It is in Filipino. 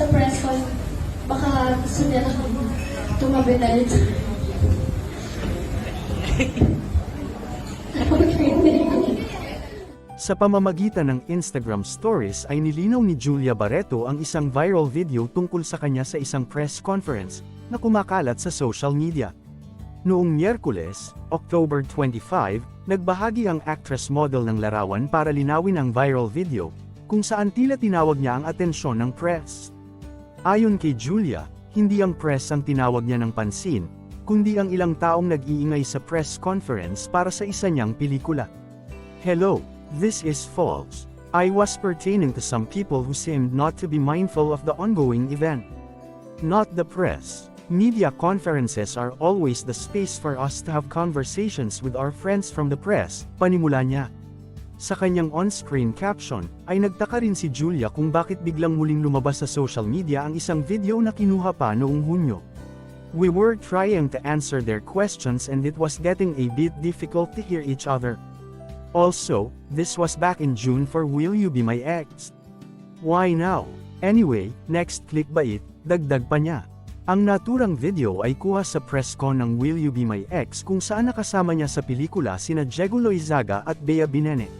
sa press con, baka gusto niya na tumabi na rin. Sa pamamagitan ng Instagram stories ay nilinaw ni Julia Barreto ang isang viral video tungkol sa kanya sa isang press conference na kumakalat sa social media. Noong Miyerkules, October 25, nagbahagi ang actress model ng larawan para linawin ang viral video, kung saan tila tinawag niya ang atensyon ng press. Ayon kay Julia, hindi ang press ang tinawag niya ng pansin, kundi ang ilang taong nag-iingay sa press conference para sa isa niyang pelikula. Hello, this is false. I was pertaining to some people who seemed not to be mindful of the ongoing event. Not the press. Media conferences are always the space for us to have conversations with our friends from the press, panimula niya. Sa kanyang on-screen caption, ay nagtaka rin si Julia kung bakit biglang muling lumabas sa social media ang isang video na kinuha pa noong Hunyo. We were trying to answer their questions and it was getting a bit difficult to hear each other. Also, this was back in June for Will You Be My Ex? Why now? Anyway, next clickbait, dagdag pa niya. Ang naturang video ay kuha sa press con ng Will You Be My Ex kung saan nakasama niya sa pelikula sina Diego Loizaga at Bea Binene.